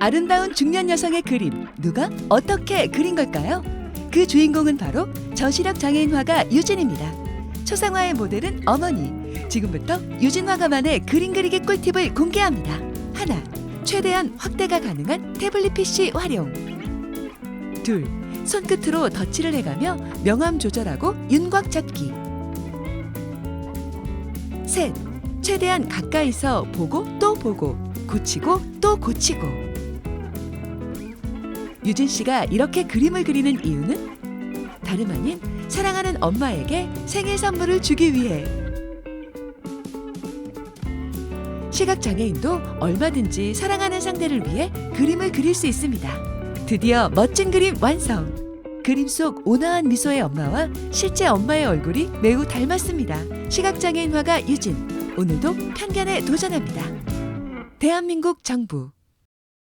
아름다운 중년 여성의 그림 누가 어떻게 그린 걸까요? 그 주인공은 바로 저시력 장애인 화가 유진입니다. 초상화의 모델은 어머니. 지금부터 유진 화가만의 그림 그리기 꿀팁을 공개합니다. 하나, 최대한 확대가 가능한 태블릿 PC 활용. 둘, 손끝으로 덧칠을 해가며 명암 조절하고 윤곽 잡기. 셋, 최대한 가까이서 보고 또 보고 고치고 또 고치고. 유진 씨가 이렇게 그림을 그리는 이유는 다름 아닌 사랑하는 엄마에게 생일 선물을 주기 위해. 시각 장애인도 얼마든지 사랑하는 상대를 위해 그림을 그릴 수 있습니다. 드디어 멋진 그림 완성. 그림 속 온화한 미소의 엄마와 실제 엄마의 얼굴이 매우 닮았습니다. 시각 장애인 화가 유진. 오늘도 편견에 도전합니다. 대한민국 정부